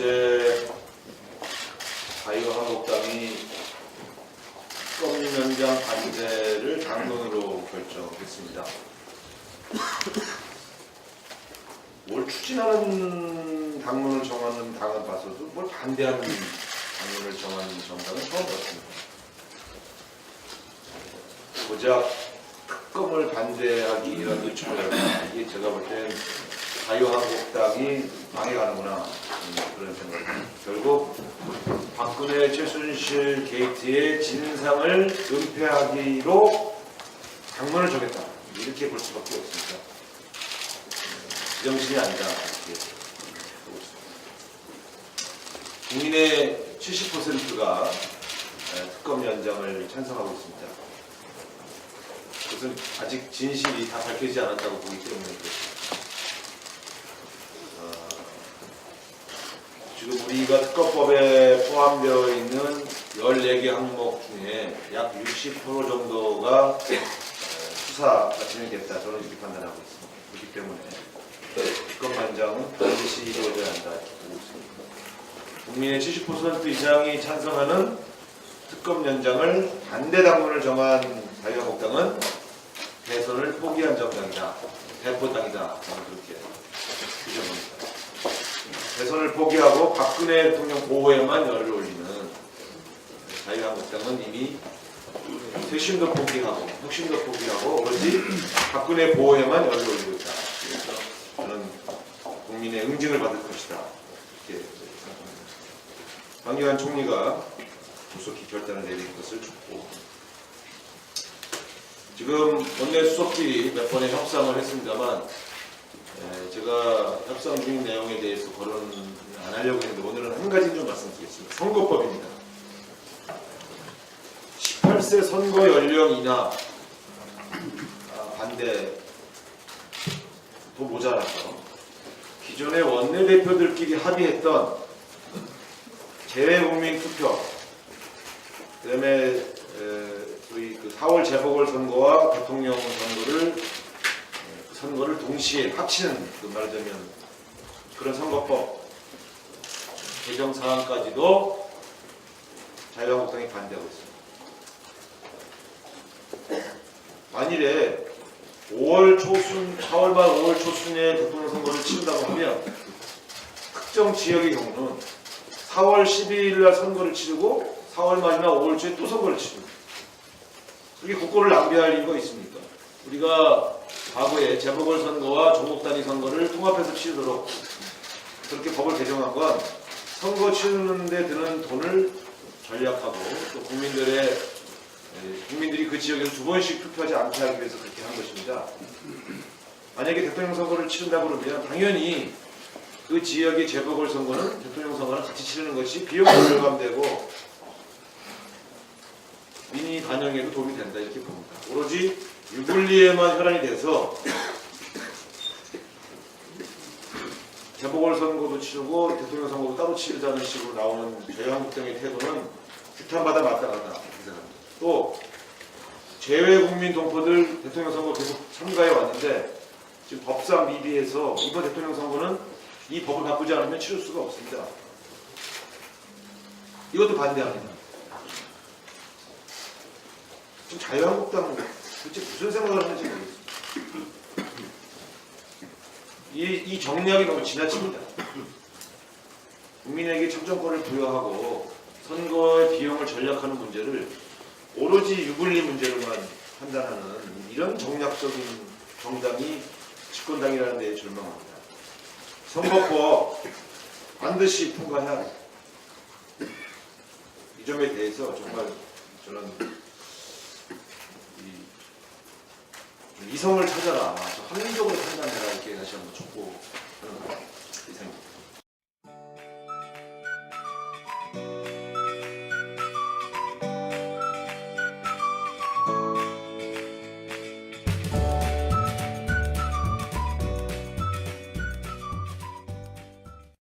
어제 자유한국당이 검연장 반대를 당론으로 결정했습니다. 뭘 추진하는 당론을 정하는 당은 봐서도 뭘 반대하는 당론을 정하는 정당은 처음 봤습니다. 고작 특검을 반대하기 이런 요청을 이게 제가 볼 땐 자유한국당이 망해가는구나 음, 그런 생각이 결국 박근혜 최순실 게이트의 진상을 은폐하기로 당론을 정했다 이렇게 볼 수밖에 없습니다. 음, 제정신이 아니다. 국민의 70%가 특검 연장을 찬성하고 있습니다. 그것은 아직 진실이 다 밝혀지지 않았다고 보기 때문에 그렇습니다. 지금 우리가 특검법에 포함되어 있는 14개 항목 중에 약 60% 정도가 어, 수사가 진행됐다. 저는 이렇게 판단하고 있습니다. 그렇기 때문에 특검 단장은 반드시 이루어져야 한다. 보고 있습니다. 국민의 70% 이상이 찬성하는 특검 연장을 반대 당론을 정한 자유한국당은 대선을 포기한 정당이다. 대포당이다. 저는 그렇게 규정합니다. 대선을 포기하고 박근혜 대통령 보호에만 열을 올리는 자유한국당은 이미 쇄신도 포기하고 혁신도 포기하고 오로지 박근혜 보호에만 열을 올리고 있다. 그래서 저는 국민의 응징을 받을 것이다. 이렇게 생각합니다. 황교안 총리가 조속히 결단을 내릴 것을 촉구. 지금 원내 수석끼리 몇 번의 협상을 했습니다만 에, 제가 협상 중인 내용에 대해서 거론 안 하려고 했는데 오늘은 한 가지 좀 말씀드리겠습니다. 선거법입니다. 18세 선거 연령 이하 아, 반대 더 모자라서 기존의 원내대표들끼리 합의했던 재외국민 투표 그다음에 에, 소위 그 4월 재보궐선거와 대통령 선거를 선거를 동시에 합치는 그 말하자면 그런 선거법 개정 사항까지도 자유한국당이 반대하고 있습니다. 만일에 5월 초순, 4월 말 5월 초순에 대통령 선거를 치른다고 하면 특정 지역의 경우는 4월 12일 날 선거를 치르고 4월 말이나 5월 초에 또 선거를 치릅니다. 그게 국고를 낭비할 이유가 있습니까? 우리가 과거에 재보궐선거와 조국 단위 선거를 통합해서 치르도록 그렇게 법을 개정한 건 선거 치르는데 드는 돈을 절약하고 또 국민들의 에, 국민들이 그 지역에서 두 번씩 투표하지 않게 하기 위해서 그렇게 한 것입니다. 만약에 대통령 선거를 치른다 그러면 당연히 그 지역의 재보궐 선거는 대통령 선거랑 같이 치르는 것이 비용이 절감되고 민의 반영에도 도움이 된다 이렇게 봅니다. 오로지 유불리에만 혈안이 돼서 재보궐 선거도 치르고 대통령 선거도 따로 치르자는 식으로 나오는 자유한국당의 태도는 규탄받아 마땅하다. 또 재외국민 동포들 대통령 선거 계속 참가해 왔는데 지금 법상 미비해서 이번 대통령 선거는 이 법을 바꾸지 않으면 치를 수가 없습니다. 이것도 반대합니다. 지금 자유한국당 도대체 무슨 생각을 하는지 모르겠습니다. 이, 이 정략이 너무 지나칩니다. 국민에게 참정권을 부여하고 선거의 비용을 전략하는 문제를 오로지 유불리 문제로만 판단하는 이런 정략적인 정당이 집권당이라는 데 절망합니다. 선거법 반드시 통과해야 합니다. 이 점에 대해서 정말 저는 이, 좀 이성을 찾아라, 좀 합리적으로 판단해라. 이렇게